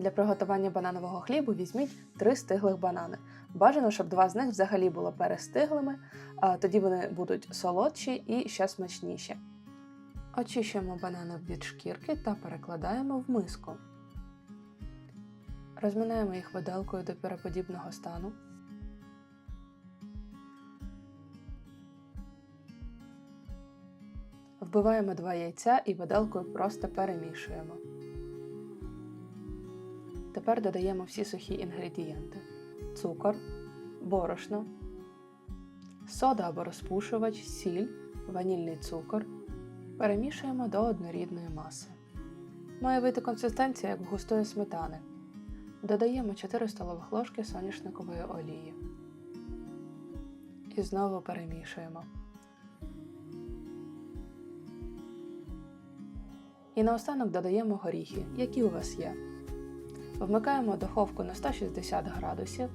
Для приготування бананового хлібу візьміть три стиглих банани. Бажано, щоб два з них взагалі були перестиглими, тоді вони будуть солодші і ще смачніші. Очищуємо банани від шкірки та перекладаємо в миску. Розминаємо їх виделкою до піроподібного стану. Вбиваємо два яйця і виделкою просто перемішуємо. Тепер додаємо всі сухі інгредієнти: цукор, борошно, сода або розпушувач, сіль, ванільний цукор. Перемішуємо до однорідної маси. Має вийти консистенція як густої сметани. Додаємо 4 столових ложки соняшникової олії. І знову перемішуємо. І наостанок додаємо горіхи, які у вас є. Вмикаємо духовку на 160 градусів,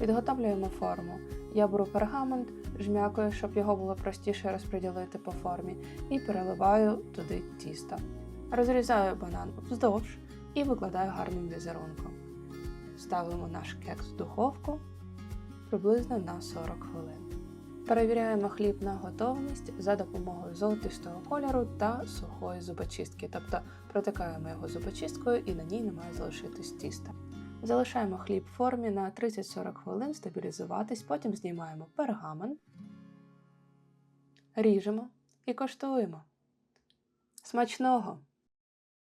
підготовлюємо форму. Я беру пергамент, жмякою, щоб його було простіше розподілити по формі, і переливаю туди тісто. Розрізаю банан вздовж і викладаю гарним візерунком. Ставимо наш кекс в духовку приблизно на 40 хвилин. Перевіряємо хліб на готовність за допомогою золотистого кольору та сухої зубочистки, тобто протикаємо його зубочисткою і на ній не має залишитись тіста. Залишаємо хліб в формі на 30-40 хвилин стабілізуватись, потім знімаємо пергамент, ріжемо і коштуємо. Смачного!